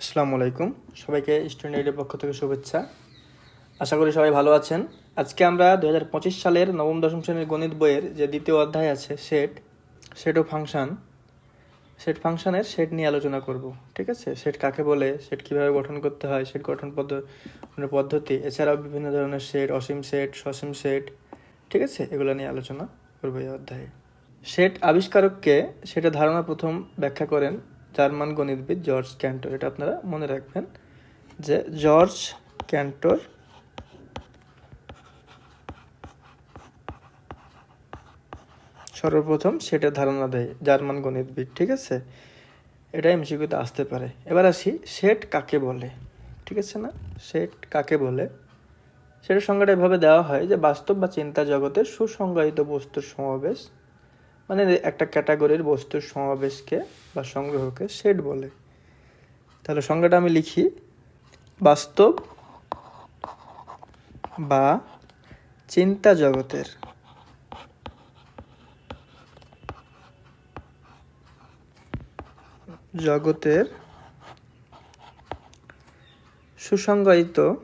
আসসালামু আলাইকুম। সবাইকে স্টুডেন্ট পক্ষ থেকে শুভেচ্ছা। আশা করি সবাই ভালো আছেন। আজকে আমরা দু হাজার পঁচিশ সালের নবম, দশম শ্রেণির গণিত বইয়ের যে দ্বিতীয় অধ্যায় আছে, সেট সেট ও ফাংশন, সেট ফাংশনের সেট নিয়ে আলোচনা করব, ঠিক আছে? সেট কাকে বলে, সেট কীভাবে গঠন করতে হয়, সেট গঠন মানে পদ্ধতি, এছাড়াও বিভিন্ন ধরনের সেট, অসীম সেট, সসীম সেট, ঠিক আছে? এগুলো নিয়ে আলোচনা করব এই অধ্যায়ে। সেট আবিষ্কারককে সেটা ধারণা প্রথম ব্যাখ্যা করেন জার্মান গণিতবিদ জর্জ ক্যান্টর, এটা আপনারা মনে রাখবেন যে জর্জ ক্যান্টর সর্বপ্রথম সেটা ধারণা দেয়, জার্মান গণিতবিদ, ঠিক আছে? এটা এমসিকিউতে আসতে পারে। এবার আসি, সেট কাকে বলে? ঠিক আছে না? সেট কাকে বলে? সেটা সংজ্ঞাটা এভাবে দেওয়া হয় যে বাস্তব বা চিন্তা জগতের সুসংজ্ঞায়িত বস্তুর সমাবেশ মানে একটা ক্যাটাগরির বস্তুর সমাবেশকে বা সংগ্রহকে সেট বলে। তাহলে সংজ্ঞাটা আমি লিখি। বাস্তব বা চিন্তা জগতের। জগতের সুসংজ্ঞায়িত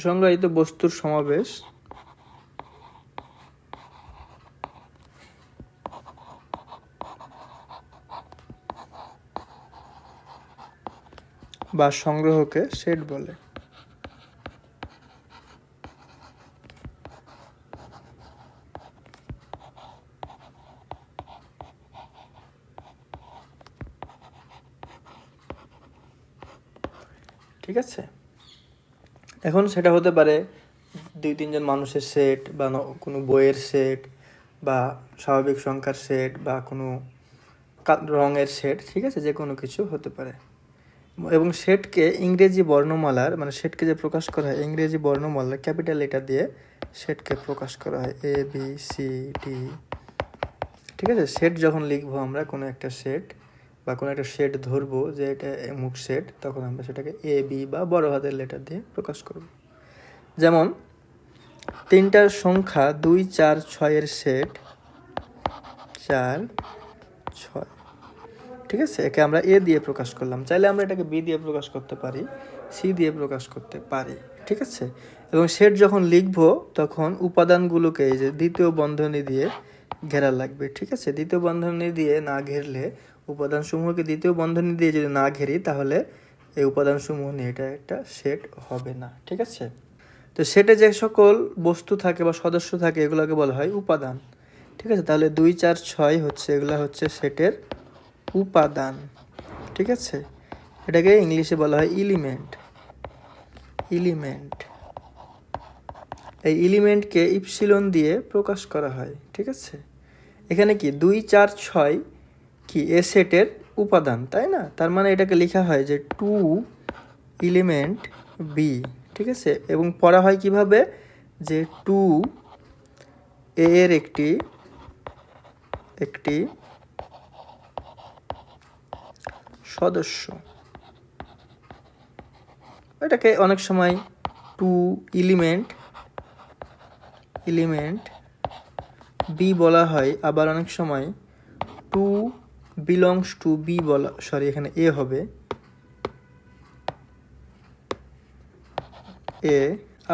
সুসংজ্ঞায়িত বস্তুর সমাবেশ। বা সংগ্রহকে সেট বলে। ঠিক আছে? এখন সেটা হতে পারে দুই, তিনজন মানুষের সেট বা কোনো বইয়ের সেট বা স্বাভাবিক সংখ্যার সেট বা কোনো রঙের সেট ঠিক আছে? যে কোনো কিছু হতে পারে। এবং সেটকে ইংরেজি বর্ণমালার মানে সেটকে যে প্রকাশ করা হয়, ইংরেজি বর্ণমালার ক্যাপিটাল লেটার দিয়ে সেটকে প্রকাশ করা হয় এ বি সি ডি ঠিক আছে? সেট যখন লিখব আমরা কোনো একটা সেট বা কোনো একটা শেড ধরবো যে এটা মুখ শেড তখন আমরা সেটাকে এ বি বা বড় হাতের লেটার দিয়ে প্রকাশ করব। যেমন, তিনটার সংখ্যা দুই, চার ছয়ের সেট চার, ছয়। ঠিক আছে? একে আমরা এ দিয়ে প্রকাশ করলাম। চাইলে আমরা এটাকে বি দিয়ে প্রকাশ করতে পারি সি দিয়ে প্রকাশ করতে পারি। ঠিক আছে? এবং সেট যখন লিখব, তখন উপাদানগুলোকে এই যে দ্বিতীয় বন্ধনী দিয়ে ঘেরা লাগবে। ঠিক আছে? দ্বিতীয় বন্ধনী দিয়ে না ঘেরলে উপাদানসমূহকে দ্বিতীয় বন্ধনী দিয়ে যদি না ঘেরি, তাহলে এই উপাদানসমূহ নিয়ে এটা একটা সেট হবে না, ঠিক আছে? তো সেটে যে সকল বস্তু থাকে বা সদস্য থাকে, এগুলোকে বলা হয় উপাদান, ঠিক আছে? তাহলে দুই, চার, ছয় হচ্ছে, এগুলো হচ্ছে সেটের উপাদান, ঠিক আছে? এটাকে ইংলিশে বলা হয় ইলিমেন্ট ইলিমেন্ট এই ইলিমেন্টকে ইপসিলন দিয়ে প্রকাশ করা হয়, ঠিক আছে? এখানে কি? দুই, চার, ছয় কি? এ সেটের উপাদান, তাই না? তার মানে এটাকে লেখা হয় যে টু এলিমেন্ট বি ঠিক আছে? এবং পড়া হয় কীভাবে? যে টু এ এর একটি একটি সদস্য। এটাকে অনেক সময় টু এলিমেন্ট এলিমেন্ট বি বলা হয়। আবার অনেক সময় টু বিলংস টু বি বলা সরি এখানে এ হবে। এ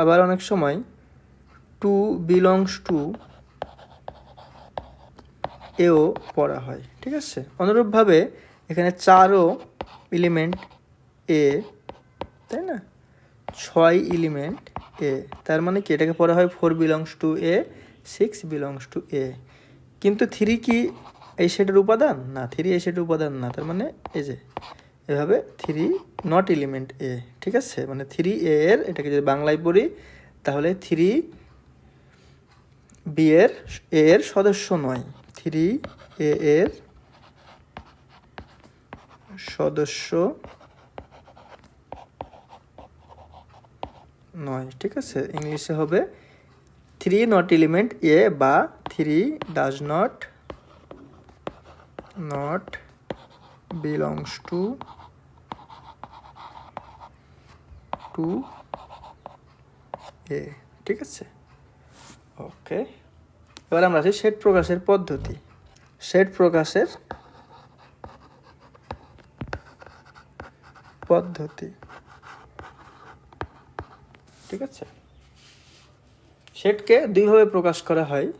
আবার অনেক সময় টু বিলংস টু এও পড়া হয়, ঠিক আছে? অনুরূপভাবে এখানে চারও এলিমেন্ট এ তাই না? ছয় এলিমেন্ট এ তার মানে কি? এটাকে পড়া হয় four belongs to A six belongs to A কিন্তু থ্রি কি এই সেটের উপাদান? না থ্রি এই সেটের উপাদান না। তার মানে এই যে, এভাবে থ্রি নট এলিমেন্ট এ ঠিক আছে? মানে থ্রি এ এর, এটাকে যদি বাংলায় পড়ি তাহলে থ্রি বি এর এ এর সদস্য নয়। থ্রি এ এর সদস্য নয়, ঠিক আছে? ইংলিশে হবে থ্রি নট এলিমেন্ট এ বা three does not not belongs to to A ঠিক আছে? ওকে এবার আমরা আছি শেড প্রকাশের পদ্ধতি। শেড প্রকাশের পদ্ধতি। ঠিক আছে? শেডকে দুইভাবে প্রকাশ করা হয়।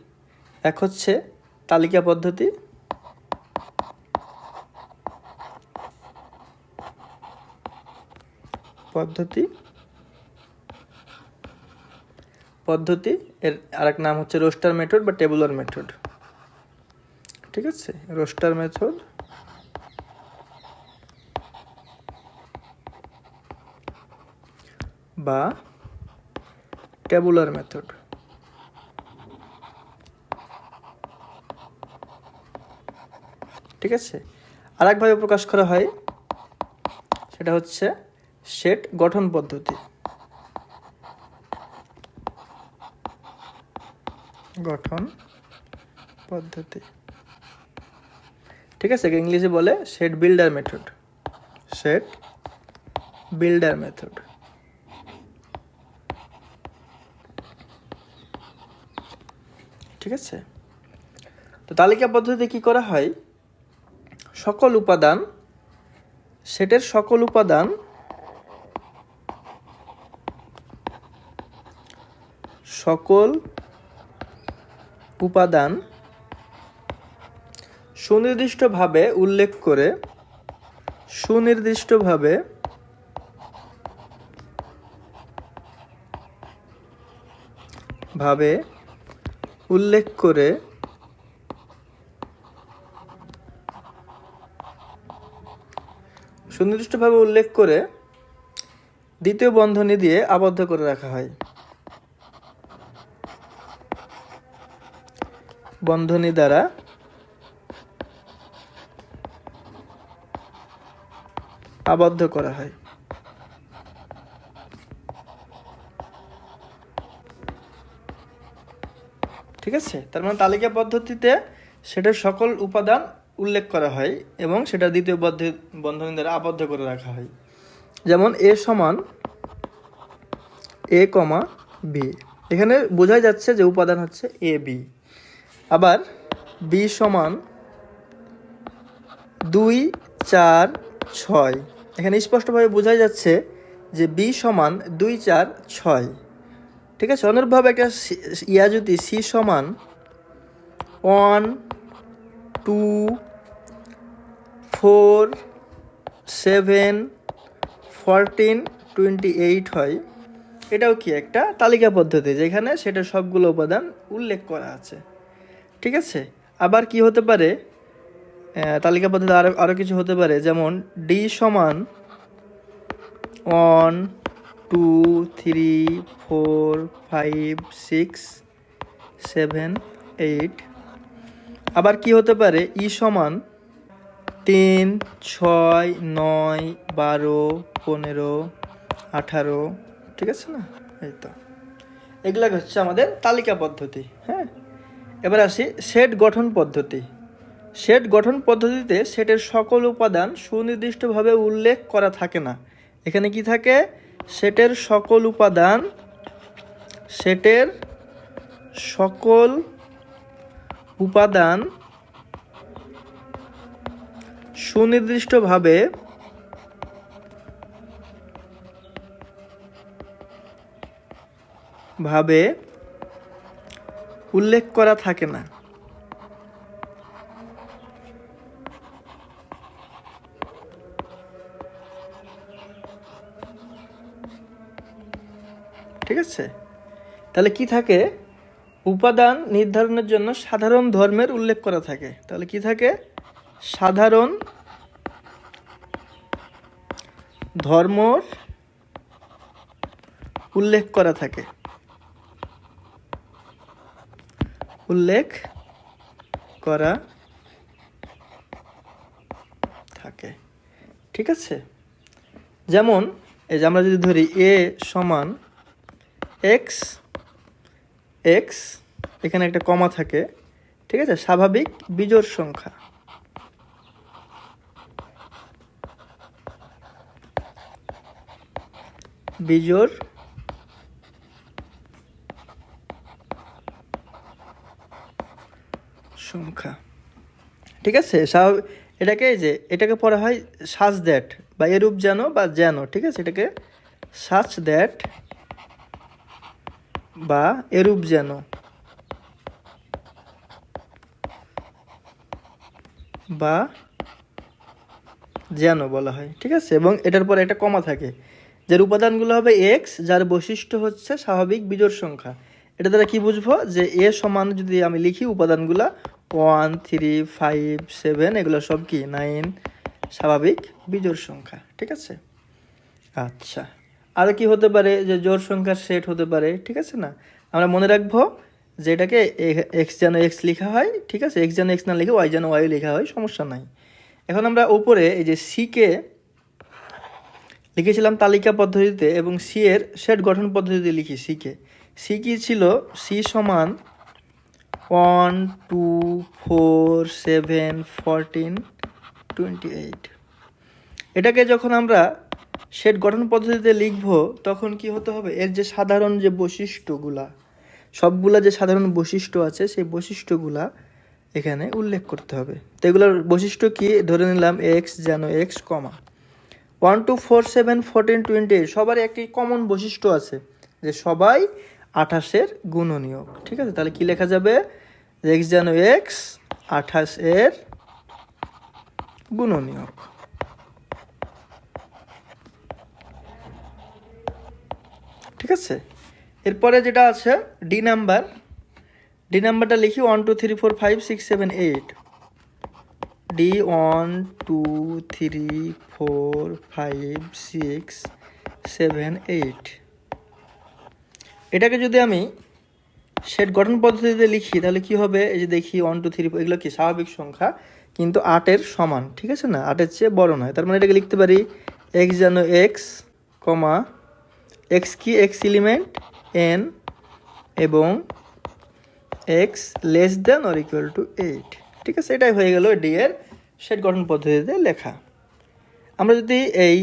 এক হচ্ছে তালিকা পদ্ধতি পদ্ধতি? পদ্ধতি, এর আরেক নাম হচ্ছে রোস্টার মেথড বা টেবুলার মেথড। ঠিক আছে? Roster method. বা টেবুলার মেথড। ঠিক আছে? আরেকভাবে প্রকাশ করা হয়, সেটা হচ্ছে সেট গঠন পদ্ধতি। গঠন পদ্ধতি। ঠিক আছে, ইংলিশে বলে set builder method. Set builder method. ঠিক আছে? তো তালিকা পদ্ধতিতে কি করা হয়? সকল উপাদান, সেটের সকল উপাদান সকল উপাদান সুনির্দিষ্টভাবে উল্লেখ করে সুনির্দিষ্টভাবে ভাবে উল্লেখ করে সুনির্দিষ্টভাবে উল্লেখ করে দ্বিতীয় বন্ধনী দিয়ে আবদ্ধ করে রাখা হয়। বন্ধনী দ্বারা আবদ্ধ করা হয়। ঠিক আছে? তার মানে তালিকা পদ্ধতিতে সেটার সকল উপাদান উল্লেখ করা হয় এবং সেটা দ্বিতীয় বন্ধনী দ্বারা আবদ্ধ করে রাখা হয়। যেমন এ সমান এ কমা বি। এখানে বোঝাই যাচ্ছে যে উপাদান হচ্ছে এ বি। আবার বি সমান দুই চার ছয়। এখানে স্পষ্টভাবে বোঝাই যাচ্ছে যে বি সমান দুই চার ছয়। ঠিক আছে? অনুরূপভাবে একটা ইয়া যদি সি সমান one two four seven fourteen twenty eight হয়। এটাও কি একটা তালিকা পদ্ধতি, যেখানে সেটা সবগুলো উপাদান উল্লেখ করা আছে। ঠিক আছে? আবার কি হতে পারে? তালিকা পদ্ধতি আরও আরও কিছু হতে পারে, যেমন ডি সমান one two three four five six seven eight আবার কি হতে পারে? ই সমান তিন, ছয়, নয়, বারো, পনেরো, আঠারো। ঠিক আছে না? এই তো। এগুলা হচ্ছে আমাদের তালিকা পদ্ধতি হ্যাঁ? এবার আসি সেট গঠন পদ্ধতি। সেট গঠন পদ্ধতিতে সেটের সকল উপাদান সুনির্দিষ্টভাবে উল্লেখ করা থাকে না। এখানে কি থাকে? সেটের সকল উপাদান, সেটের সকল উপাদান সুনির্দিষ্টভাবে ভাবে উল্লেখ করা থাকে না। ঠিক আছে? তাহলে কি থাকে? উপাদান নির্ধারণের জন্য সাধারণ ধর্মের উল্লেখ করা থাকে। তাহলে কি থাকে? সাধারণ ধর্মর উল্লেখ করা থাকে। উল্লেখ করা থাকে। ঠিক আছে? যেমন, এই যে আমরা যদি ধরি এ সমান এক্স এক্স এখানে একটা কমা থাকে, ঠিক আছে? স্বাভাবিক বিজোড় সংখ্যা। বিজোড় সংখ্যা। ঠিক আছে স্বাভাবিক এটাকে যে, এটাকে পড়া হয় সাজ দ্যাট, বা এরূপ যেন বা যেন, ঠিক আছে? এটাকে সাজ দ্যাট বা এরূপ যেন। বা যেন বলা হয়, ঠিক আছে? এবং এটার পরে একটা কমা থাকে, যার উপাদানগুলো হবে এক্স যার বৈশিষ্ট্য হচ্ছে স্বাভাবিক বিজোড় সংখ্যা। এটা দ্বারা কি বুঝব? যে এ সমান যদি আমি লিখি উপাদানগুলো ওয়ান থ্রি ফাইভ সেভেন এগুলো সব কি? নাইন স্বাভাবিক বিজোড় সংখ্যা, ঠিক আছে? আচ্ছা আরও কি হতে পারে যে জোড় সংখ্যার সেট হতে পারে, ঠিক আছে না? আমরা মনে রাখব যে এটাকে এক্স যেন এক্স লেখা হয়, ঠিক আছে? এক্স যেন এক্স না লিখে ওয়াই যেন ওয়াই লেখা হয়, সমস্যা নাই। এখন আমরা উপরে এই যে সিকে লিখেছিলাম তালিকা পদ্ধতিতে এবং সি এর সেট গঠন পদ্ধতিতে লিখি সিকে সি কি ছিল? সি সমান one, two, four, seven, fourteen, twenty eight. এটাকে যখন আমরা সেট গঠন পদ্ধতিতে লিখব, তখন কি হতে হবে? এর যে সাধারণ যে বৈশিষ্ট্যগুলা, সবগুলা যে সাধারণ বৈশিষ্ট্য আছে, সেই বৈশিষ্ট্যগুলা এখানে উল্লেখ করতে হবে। তো এগুলোর বৈশিষ্ট্য কি? ধরে নিলাম এক্স যেন x comma. One, two, four, seven, fourteen, twenty eight, সবারই একটি কমন বৈশিষ্ট্য আছে যে সবাই আঠাশের গুণনীয়ক। ঠিক আছে? তাহলে কি লেখা যাবে? এক্স যেন এক্স আঠাশ এর গুণনীয়ক। ঠিক আছে? এরপরে যেটা আছে ডি নাম্বার ডি নাম্বারটা লিখি one two three four five six seven eight D one two three four five six seven eight এটাকে যদি আমি সেট গঠন পদ্ধতিতে লিখি, তাহলে কি হবে? এই যে দেখি ওয়ান টু থ্রি এগুলো কি? স্বাভাবিক সংখ্যা, কিন্তু আটের সমান, ঠিক আছে না? আটের চেয়ে বড় নয়। তার মানে এটাকে লিখতে পারি এক্স যেন এক্স কমা এক্স কি? এক্স এলিমেন্ট এন এবং x less than or equal to eight ঠিক আছে? এটাই হয়ে গেল ডি এর সেট গঠন পদ্ধতিতে লেখা। আমরা যদি এই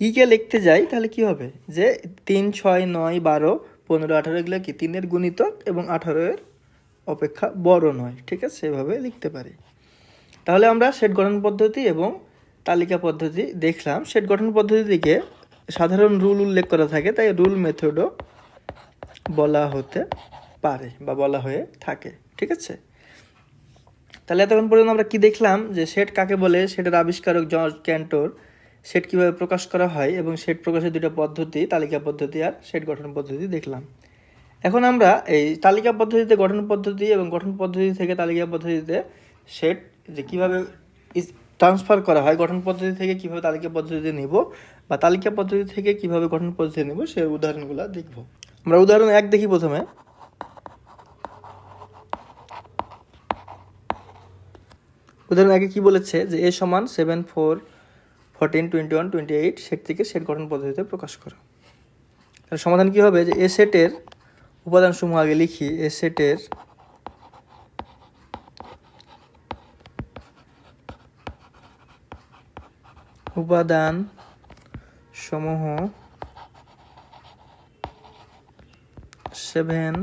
ইকে লিখতে যাই, তাহলে কি হবে? যে তিন, ছয়, নয়, বারো পনেরো আঠারো এগুলো কি? তিনের গুণিতক এবং আঠারোয়ের অপেক্ষা বড় নয়। ঠিক আছে? সেভাবে লিখতে পারি। তাহলে আমরা সেট গঠন পদ্ধতি এবং তালিকা পদ্ধতি দেখলাম। সেট গঠন পদ্ধতি থেকে সাধারণ রুল উল্লেখ করা থাকে, তাই রুল মেথডও বলা হতে পারে বা বলা হয়ে থাকে। ঠিক আছে? তাহলে এতক্ষণ পর্যন্ত আমরা কি দেখলাম? যে সেট কাকে বলে? সেটার আবিষ্কারক জর্জ ক্যান্টোর সেট কীভাবে প্রকাশ করা হয় এবং সেট প্রকাশের দুটো পদ্ধতি, তালিকা পদ্ধতি আর সেট গঠন পদ্ধতি দেখলাম। এখন আমরা এই তালিকা পদ্ধতিতে গঠন পদ্ধতি এবং গঠন পদ্ধতি থেকে তালিকা পদ্ধতিতে সেট যে কীভাবে ট্রান্সফার করা হয়, গঠন পদ্ধতি থেকে কীভাবে তালিকা পদ্ধতিতে নেব বা তালিকা পদ্ধতি থেকে কীভাবে গঠন পদ্ধতি নেব সে উদাহরণগুলো দেখব। আমরা উদাহরণ এক দেখি প্রথমে। উদাহরণ আগে কি বলেছে? যে এ সমান seven four fourteen twenty one twenty eight set থেকে সেট গঠন পদ্ধতিতে প্রকাশ করো। তাহলে সমাধান কী হবে? যে এ সেটের উপাদানসমূহ আগে লিখি। এ সেটের উপাদান সমূহ seven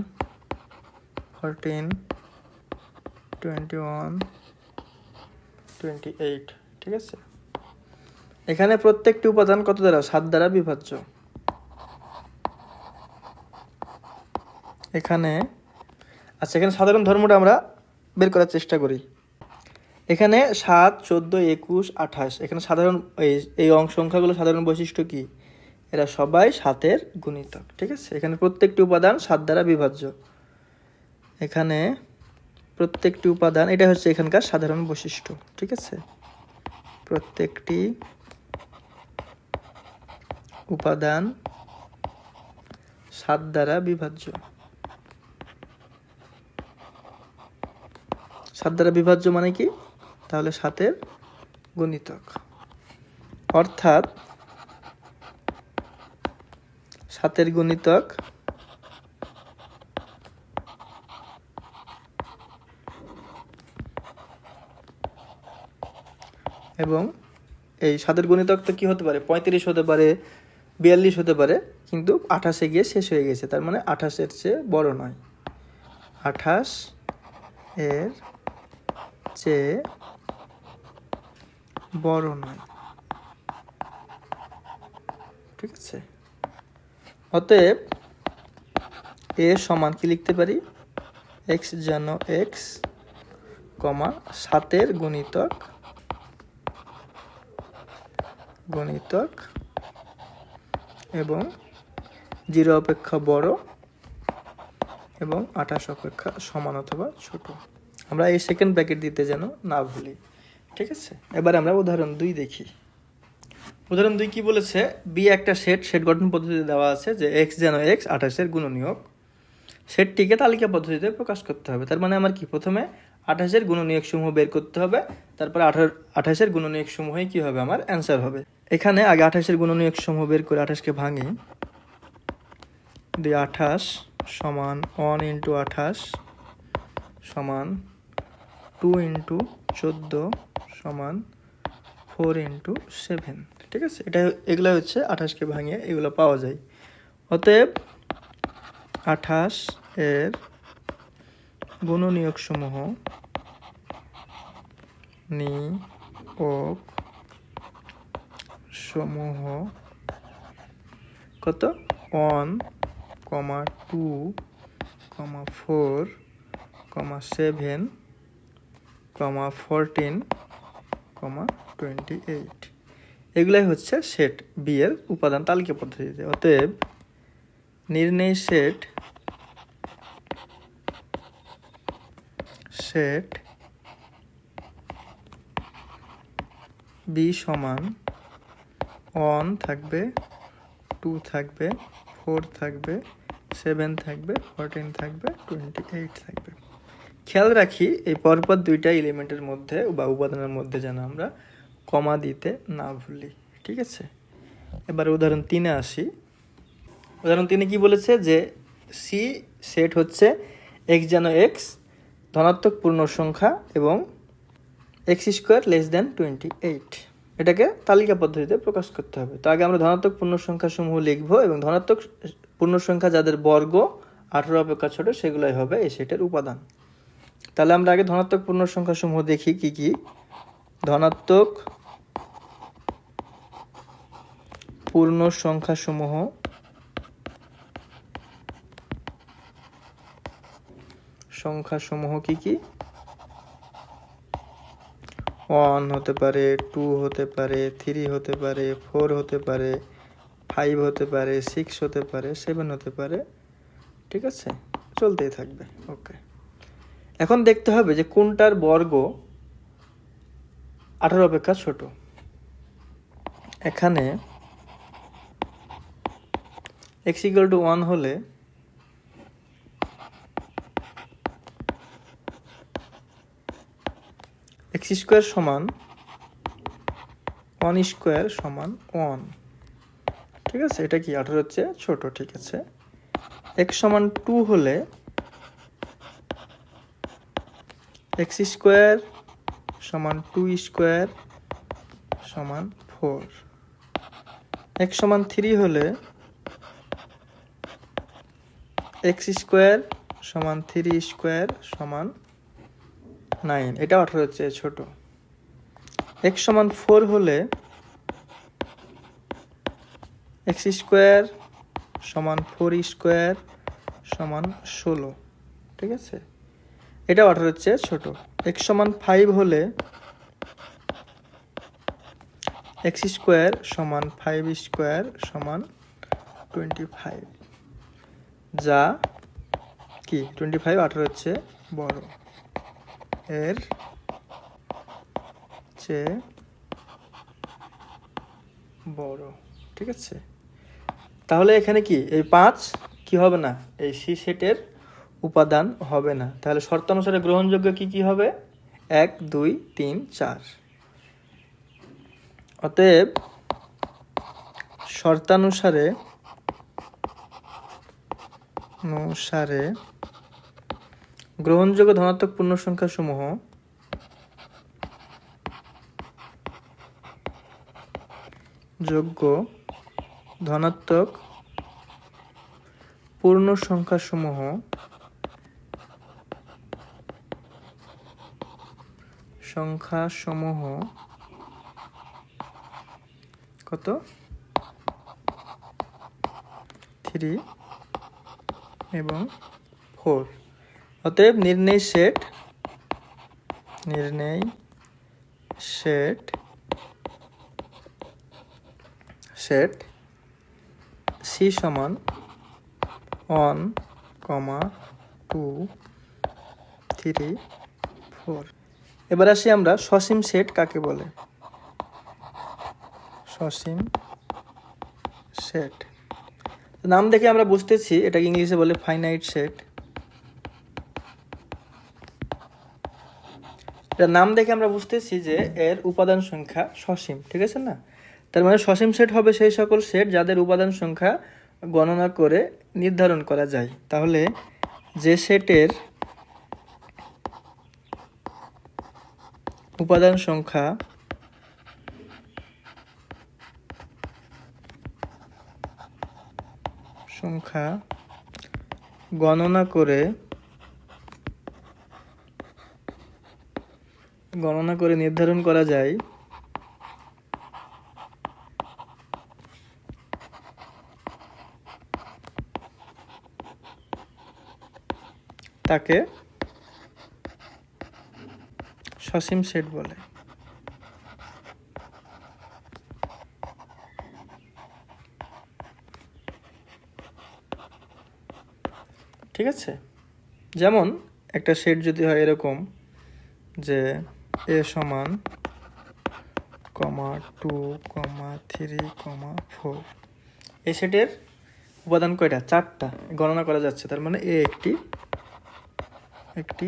fourteen twenty one twenty eight ঠিক আছে? এখানে প্রত্যেকটি উপাদান কত দ্বারা? সাত দ্বারা বিভাজ্য। এখানে আচ্ছা এখানে সাধারণ ধর্মটা আমরা বের করার চেষ্টা করি। এখানে সাত, চোদ্দ, একুশ, আঠাশ। এখানে সাধারণ, এই এই সংখ্যাগুলো সাধারণ বৈশিষ্ট্য কি? এরা সবাই সাতের গুণিতক, ঠিক আছে? এখানে প্রত্যেকটি উপাদান সাত দ্বারা বিভাজ্য। এখানে প্রত্যেকটি উপাদান, এটা হচ্ছে এখানকার সাধারণ বৈশিষ্ট্য, ঠিক আছে? প্রত্যেকটি উপাদান সাত দ্বারা বিভাজ্য। সাত দ্বারা বিভাজ্য মানে কি? তাহলে সাতের গুণিতক। অর্থাৎ সাতের গুণিতক এবং এই সাতের গুণিতক তো কি হতে পারে? পঁয়ত্রিশ হতে পারে বিয়াল্লিশ হতে পারে, কিন্তু আঠাশে গিয়ে শেষ হয়ে গেছে। তার মানে আঠাশের চেয়ে বড় নয়। আঠাশ এর চেয়ে বড় নয়। ঠিক আছে? অতএব এ সমান কি লিখতে পারি? এক্স যেন এক্স কমা সাতের গুণিতক, গণিতক এবং জিরো অপেক্ষা বড় এবং আঠাশ অপেক্ষা সমান অথবা ছোট। আমরা এই সেকেন্ড ব্র্যাকেট দিতে যেন না ভুলি। ঠিক আছে? এবার আমরা উদাহরণ দুই দেখি। উদাহরণ দুই কি বলেছে? বি একটা সেট সেট গঠন পদ্ধতিতে দেওয়া আছে যে এক্স যেন এক্স আঠাশের গুণনীয়ক। সেটটিকে তালিকা পদ্ধতিতে প্রকাশ করতে হবে। তার মানে আমার কি? প্রথমে আঠাশের গুণনীয়ক সমূহ বের করতে হবে। তারপরে আঠাশ আঠাশের গুণনীয়ক সমূহে কি হবে? আমার অ্যান্সার হবে। এখানে আগে আঠাশের গুণনীয়ক সমূহ বের করে আঠাশকে ভাঙি। দিয়ে আঠাশ সমান ওয়ান ইন্টু আঠাশ সমান টু ইন্টু চোদ্দ সমান ফোর ইন্টু সেভেন ঠিক আছে? এটা এগুলো হচ্ছে আঠাশকে ভাঙিয়ে এগুলো পাওয়া যায়। অতএব আঠাশ এর গুণনীয়ক সমূহ নিয়োগ সমূহ কত? One comma two comma four comma seven comma fourteen comma twenty eight এগুলাই হচ্ছে সেট বি এর উপাদান তালিকা পদ্ধতিতে। অতএব নির্ণয় সেট সেট বি সমান ওয়ান থাকবে, টু থাকবে, ফোর থাকবে, সেভেন থাকবে, ফোরটিন থাকবে, টোয়েন্টি এইট থাকবে। খেয়াল রাখি, এই পরপর দুইটা এলিমেন্টের মধ্যে বা উপাদানের মধ্যে যেন আমরা কমা দিতে না ভুলি, ঠিক আছে? এবার উদাহরণ তিনে আসি। উদাহরণ তিনে কি বলেছে? যে সি সেট হচ্ছে এক্স যেন এক্স ধনাত্মক পূর্ণ সংখ্যা এবং x square less than twenty eight এটাকে তালিকা পদ্ধতিতে প্রকাশ করতে হবে। তো আগে আমরা ধনাত্মক পূর্ণ সংখ্যা সমূহ লিখব এবং ধনাত্মক পূর্ণ সংখ্যা যাদের বর্গ, আঠেরো অপেক্ষা ছোট, সেগুলোই হবে এই সেটের উপাদান। তাহলে আমরা আগে ধনাত্মক পূর্ণ সংখ্যা সমূহ দেখি কি কি। ধনাত্মক পূর্ণ সংখ্যা সমূহ সংখ্যা সমূহ কি কি? ওয়ান হতে পারে টু হতে পারে থ্রি হতে পারে ফোর হতে পারে ফাইভ হতে পারে সিক্স হতে পারে সেভেন হতে পারে, ঠিক আছে? চলতেই থাকবে ওকে এখন দেখতে হবে যে কোনটার বর্গ আঠারো অপেক্ষা ছোট। এখানে এক্স টু ওয়ান হলে এক্স স্কোয়ার সমান ওয়ান স্কোয়ার সমান ওয়ান ঠিক আছে? এটা কি আঠারো হচ্ছে? ছোট, ঠিক আছে। এক্স সমান টু হলে এক্স স্কোয়ার সমান টু স্কোয়ার সমান ফোর এক্স সমান থ্রি হলে এক্স স্কোয়ার সমান থ্রি স্কোয়ার সমান নাইন, এটা আঠারোর চেয়ে ছোট। এক্স সমান ফোর হলে এক্স স্কোয়ার সমান ফোর স্কোয়ার সমান ষোলো, ঠিক আছে? এটা আঠারোর চেয়ে ছোট। এক্স সমান ফাইভ হলে এক্স স্কোয়ার সমান ফাইভ স্কোয়ার সমান টোয়েন্টি ফাইভ, যা কি? টোয়েন্টি ফাইভ আঠারোর চেয়ে বড়। এর চেয়ে বড়, ঠিক আছে? তাহলে এখানে কি? এই পাঁচ কি হবে না? এই সি সেটের উপাদান হবে না। তাহলে শর্তানুসারে গ্রহণযোগ্য কি কি হবে? এক, দুই, তিন, চার। অতএব শর্তানুসারে, অনুসারে গ্রহণযোগ্য ধনাত্মক পূর্ণ সংখ্যা সমূহ যোগ্য ধনাত্মক পূর্ণ সংখ্যা সমূহ সংখ্যা সমূহ কত? থ্রি এবং ফোর অতএব নির্ণয় সেট নির্ণয় সেট সেট সি সমান one comma two three four এবার আসি আমরা সসীম সেট কাকে বলে? সসীম সেট নাম দেখে আমরা বুঝতেছি, এটাকে ইংলিশে বলে ফাইনাইট সেট এটা নাম দেখে আমরা বুঝতেছি যে এর উপাদান সংখ্যা সসীম, ঠিক আছে না? তার মানে সসীম সেট হবে সেই সকল সেট যাদের উপাদান সংখ্যা গণনা করে নির্ধারণ করা যায়। তাহলে যে সেটের উপাদান সংখ্যা সংখ্যা গণনা করে গণনা করে নির্ধারণ করা যায়। তাকে সসীম সেট বলে। ঠিক আছে? যেমন একটা সেট যদি হয় এরকম যে এ সমান comma two comma three comma four. এই সেটের উপাদান কয়টা? চারটা। গণনা করা যাচ্ছে। তার মানে এ একটি একটি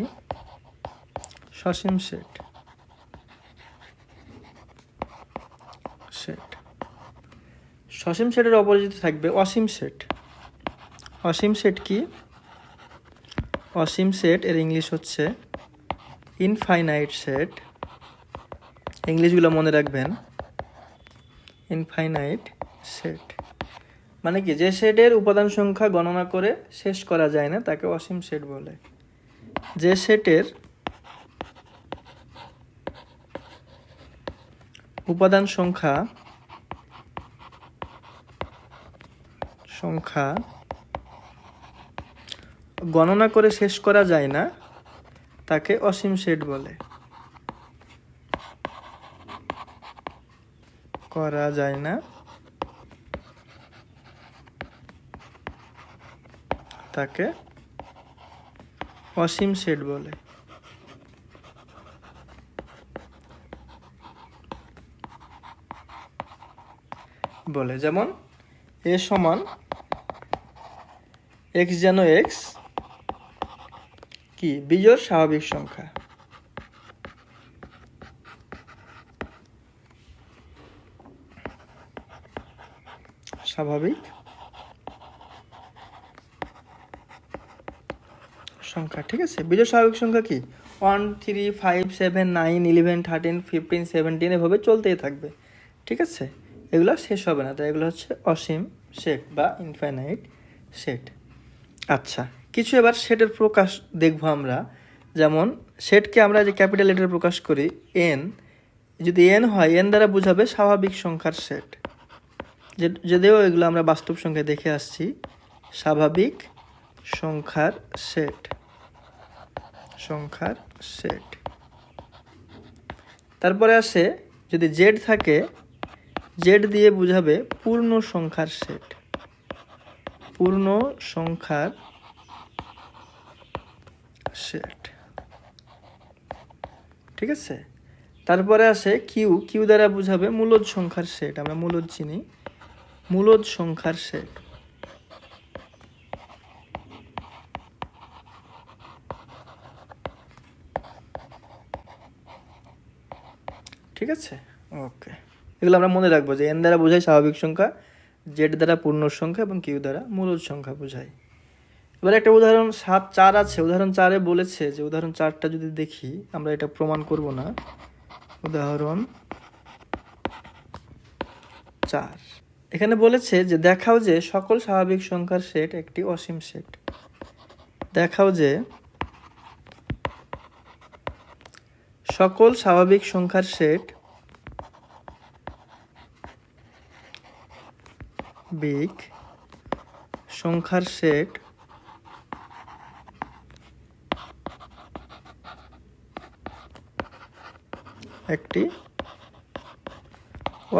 সসীম সেট। সেট। সসীম সেটের অপরিচিত থাকবে অসীম সেট। অসীম সেট কি? অসীম সেট এর ইংলিশ হচ্ছে ইনফাইনাইট সেট ইংলিশগুলো মনে রাখবেন ইনফাইনাইট সেট মানে কি, যে সেটের উপাদান সংখ্যা গণনা করে শেষ করা যায় না, তাকে অসীম সেট বলে। যে সেটের উপাদান সংখ্যা সংখ্যা গণনা করে শেষ করা যায় না তাকে অসীম সেট বলে। করা যায় না। তাকে অসীম সেট বলে। বলে যেমন, এ সমান, এক্স যেন এক্স কি? বিজোড় স্বাভাবিক সংখ্যা। স্বাভাবিক সংখ্যা, ঠিক আছে? বিজোড় স্বাভাবিক সংখ্যা কি? One three five seven nine eleven thirteen fifteen seventeen এভাবে চলতেই থাকবে, ঠিক আছে? এগুলো শেষ হবে না, তাই এগুলো হচ্ছে অসীম সেট বা ইনফাইনাইট সেট আচ্ছা। কিছু এবার সেটের প্রকাশ দেখব আমরা। যেমন সেটকে আমরা যে ক্যাপিটাল লেটারে প্রকাশ করি, এন। যদি এন হয়, এন দ্বারা বোঝাবে স্বাভাবিক সংখ্যার সেট যদিও এগুলো আমরা বাস্তব সংখ্যায় দেখে আসছি, স্বাভাবিক সংখ্যার সেট সংখ্যার সেট তারপরে আসে, যদি জেড থাকে, জেড দিয়ে বোঝাবে পূর্ণ সংখ্যার সেট পূর্ণ সংখ্যার সেট ঠিক আছে? তারপরে আসে কিউ। কিউ দ্বারা বোঝাবে মূলদ সংখ্যার সেট আমরা মূলদ চিনি। মূলদ সংখ্যার সেট ঠিক আছে? ওকে এগুলো আমরা মনে রাখব যে এন দ্বারা বোঝায় স্বাভাবিক সংখ্যা জেড দ্বারা পূর্ণ সংখ্যা এবং কিউ দ্বারা মূলদ সংখ্যা বোঝায়। এবার একটা উদাহরণ সাত চার আছে, উদাহরণ চারে বলেছে যে, উদাহরণ চারটা যদি দেখি, আমরা এটা প্রমাণ করব না। উদাহরণ চার। এখানে বলেছে যে, দেখাও যে, সকল স্বাভাবিক সংখ্যার সেট একটি অসীম সেট। দেখাও যে, সকল স্বাভাবিক সংখ্যার সেট বিগ সংখ্যার সেট একটি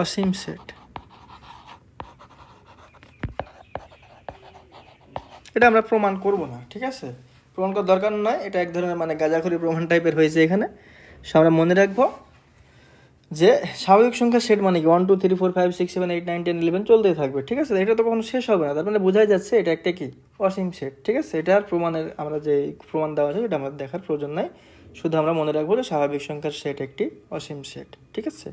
অসীম সেট। এটা আমরা প্রমাণ করব না, ঠিক আছে? প্রমাণ করার দরকার নয়, এটা এক ধরনের মানে গাঁজাখড়ি প্রমাণ টাইপের হয়েছে এখানে। সো আমরা মনে রাখব যে স্বাভাবিক সংখ্যা সেট মানে কি? One two three four five six seven eight nine ten eleven চলতেই থাকবে, ঠিক আছে? এটা তো কখনো শেষ হবে না, তার মানে বোঝাই যাচ্ছে এটা একটা কি? অসীম সেট ঠিক আছে? এটার প্রমাণের আমরা যে প্রমাণ দেওয়া আছে, এটা আমাদের দেখার প্রয়োজন নাই। শুধু আমরা মনে রাখব যে স্বাভাবিক সংখ্যার সেট একটি অসীম সেট ঠিক আছে?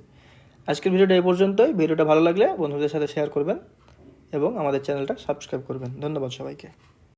আজকের ভিডিওটা এই পর্যন্তই। ভিডিওটা ভালো লাগলে বন্ধুদের সাথে শেয়ার করবেন এবং আমাদের চ্যানেলটা সাবস্ক্রাইব করবেন। ধন্যবাদ সবাইকে।